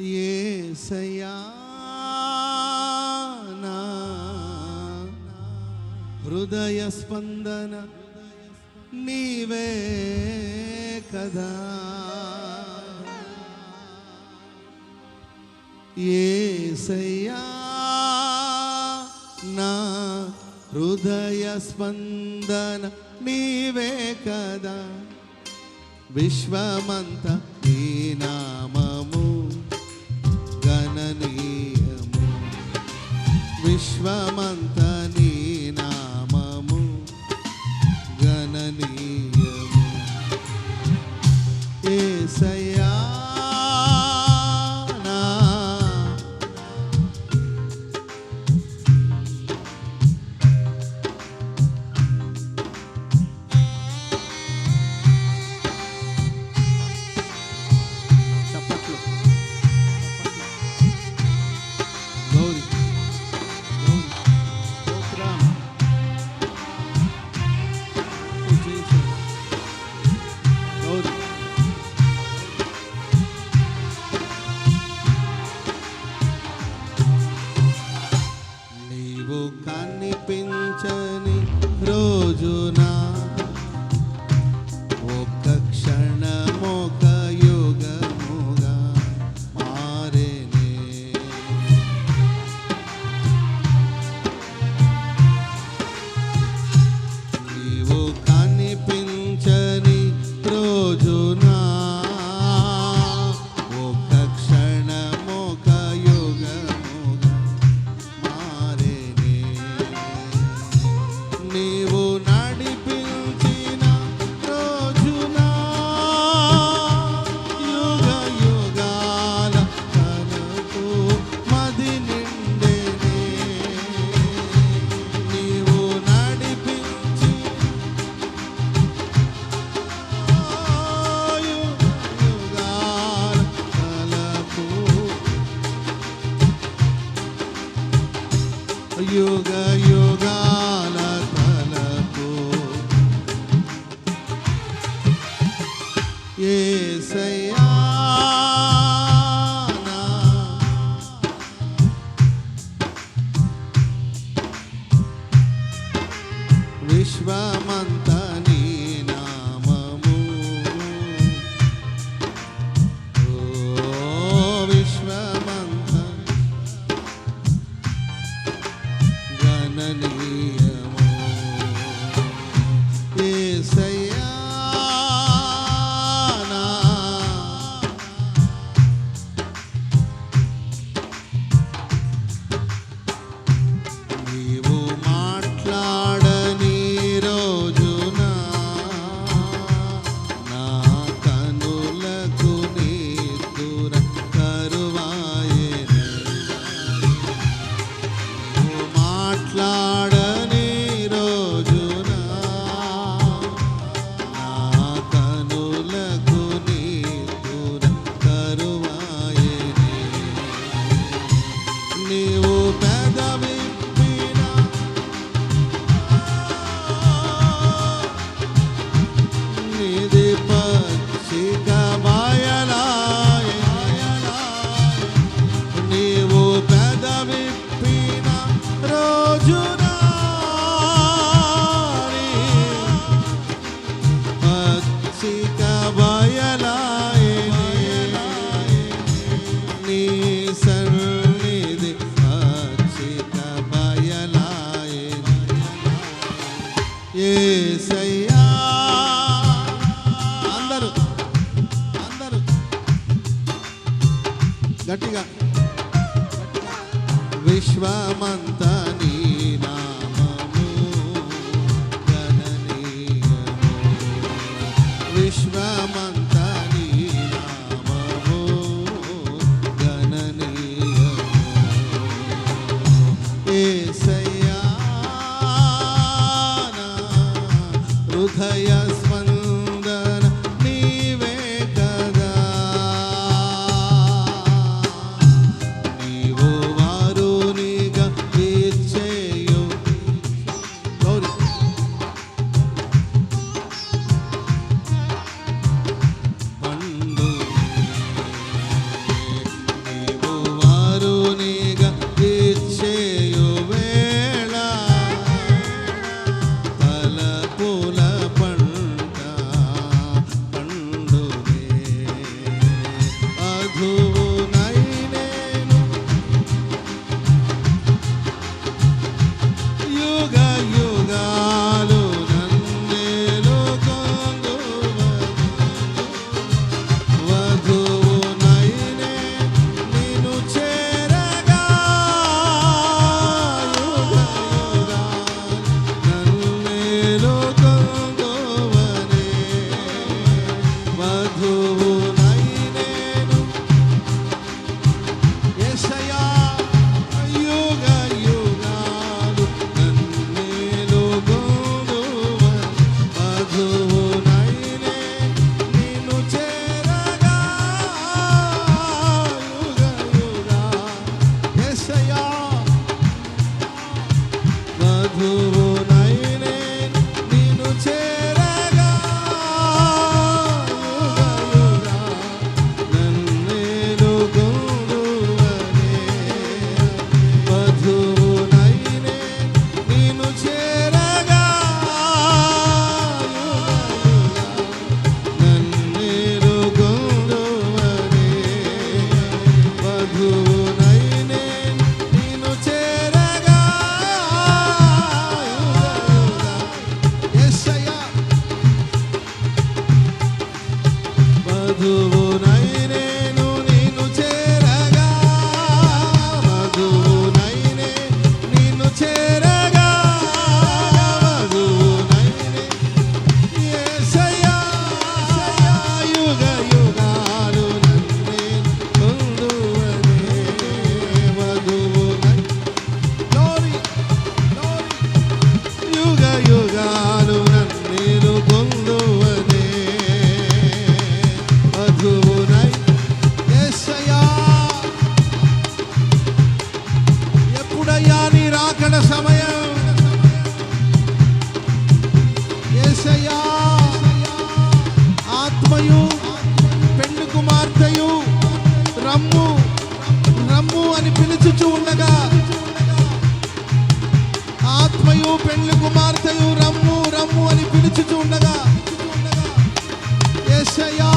ఏసయా హృదయ స్పందన నీవే కదా. ఏసయ్యా నా హృదయ స్పందన నీవే కదా. విశ్వమంత నీ నామా Vishwamant. Shivam. ವಿಶ್ವಮಂತ মধু పెళ్ళి కుమార్తెలు రమ్ము రమ్ము అని పిలుచుతూ ఉండగా ఏసయ్యా!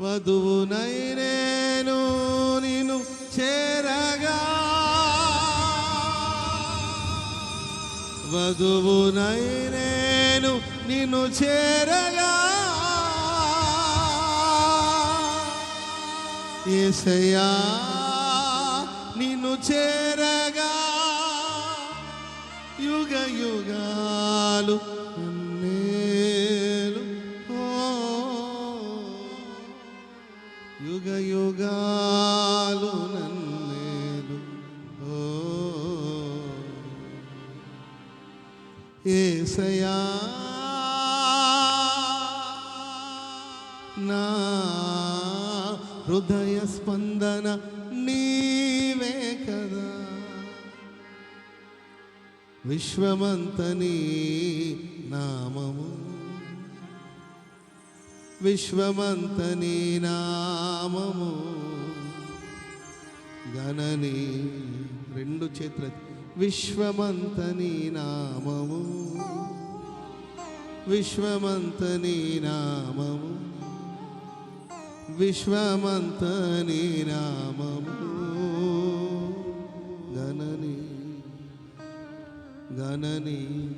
వధువునై నేను నిన్ను చేరగా. వధువునై నేను నిన్ను చేరగా. ఏసయ్యా. ఏసయా నా హృదయ స్పందన నీవే కదా. విశ్వమంతని నామము. విశ్వమంతని నామము. గణని రెండు విశ్వమంత నీ నామము. విశ్వమంతని నామము. విశ్వమంతని నామము. గణని గణని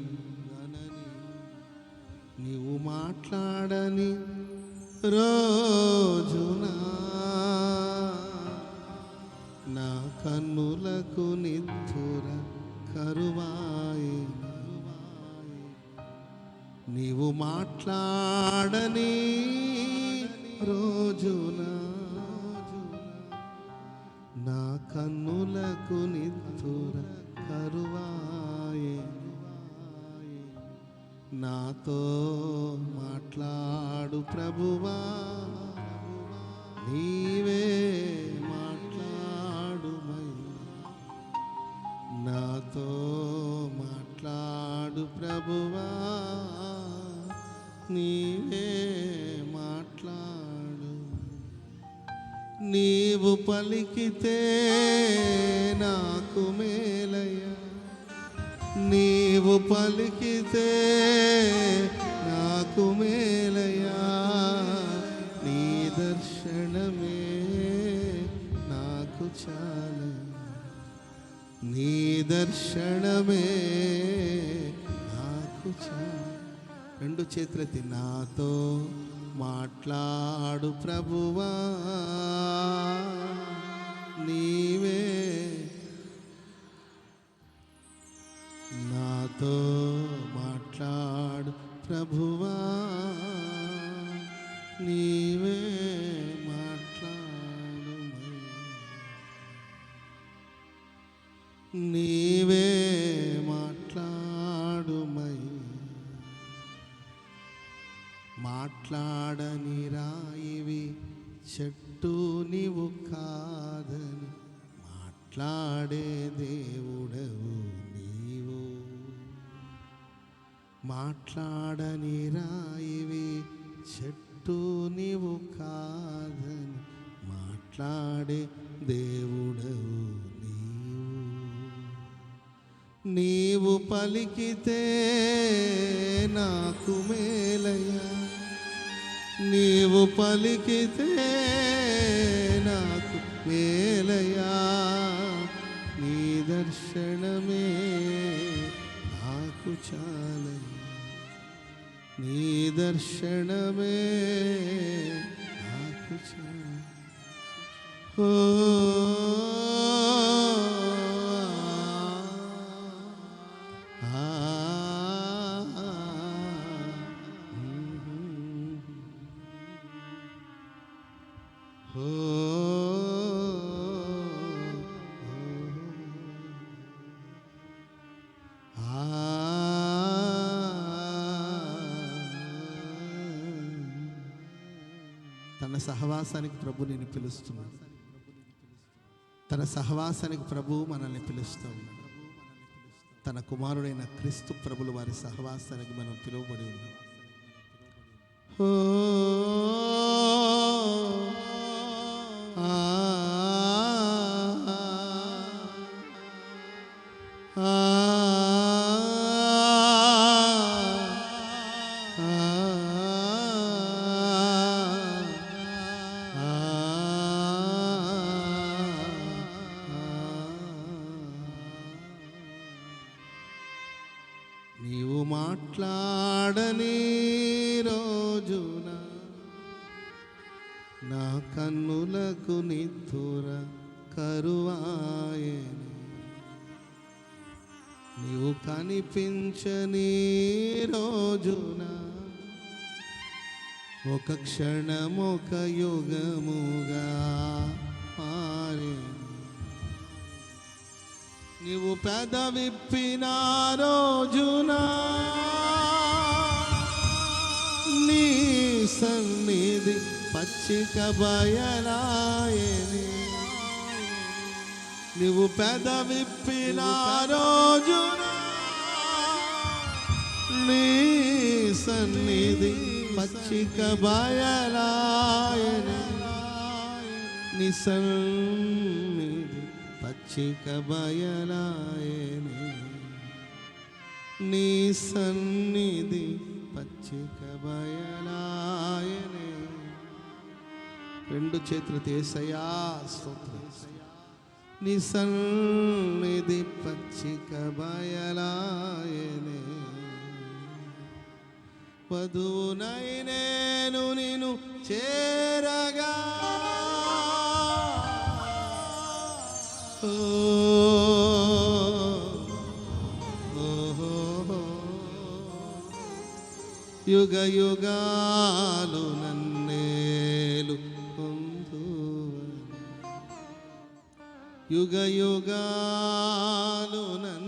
గణని. నీవు మాట్లాడని రోజునా నా కన్నులకు నిద్ధుర కరువాయి. నీవు మాట్లాడని రోజున నా కన్నులకు నిత్తుర కరువాయి. నాతో మాట్లాడు ప్రభువా. నీవే నీవే మాట్లాడు. నీవు పలికితే నాకు మేలయ నీవు పలికితే నాకు మేలయా నీ దర్శనమే నాకు చాలయ్యా. నీ దర్శనమే చేతులెత్తి నాతో మాట్లాడు ప్రభువా. చెట్టు నీవు కాదని మాట్లాడే దేవుడవు నీవు. మాట్లాడని రాయివి చెట్టు నీవు కాదని మాట్లాడే దేవుడవు నీవు. నీవు పలికితే పలికితే నాకు మేలయ్యా నీ దర్శనమే నాకు చాలయ్యా నీ దర్శనమే నాకు చాలు ఓ తన సహవాసానికి ప్రభు నేను పిలుస్తున్నాను తన సహవాసానికి ప్రభు మనల్ని పిలుస్తూ ఉన్నాడు తన కుమారుడైన క్రీస్తు ప్రభులు వారి సహవాసానికి మనం పిలువబడి ఉన్నాం. ఓ మాట్లాడని రోజున నా కన్నులకు నిద్దుర కరువాయని నీవు కనిపించని రోజున ఒక క్షణం ఒక యుగముగా నీవు పెద విప్పిన రోజున నీ సన్నిధి పచ్చిక బయలాయని. నీవు పెద విప్పిన రోజున నీ సన్నిధి పచ్చిక బయలాయని. నీ సన్నిధి పచ్చిక బయలాయని. నీ సన్నిధి పచ్చిక బయలాయని. రెండు చేతులు తీసయా స్తోత్రం. నీ సన్నిధి పచ్చిక బయలాయనే. వధునైనేను నేను నిన్ను చేరగా యుగ యుగాలు నన్నేలు యుగ యుగాలు నన్ను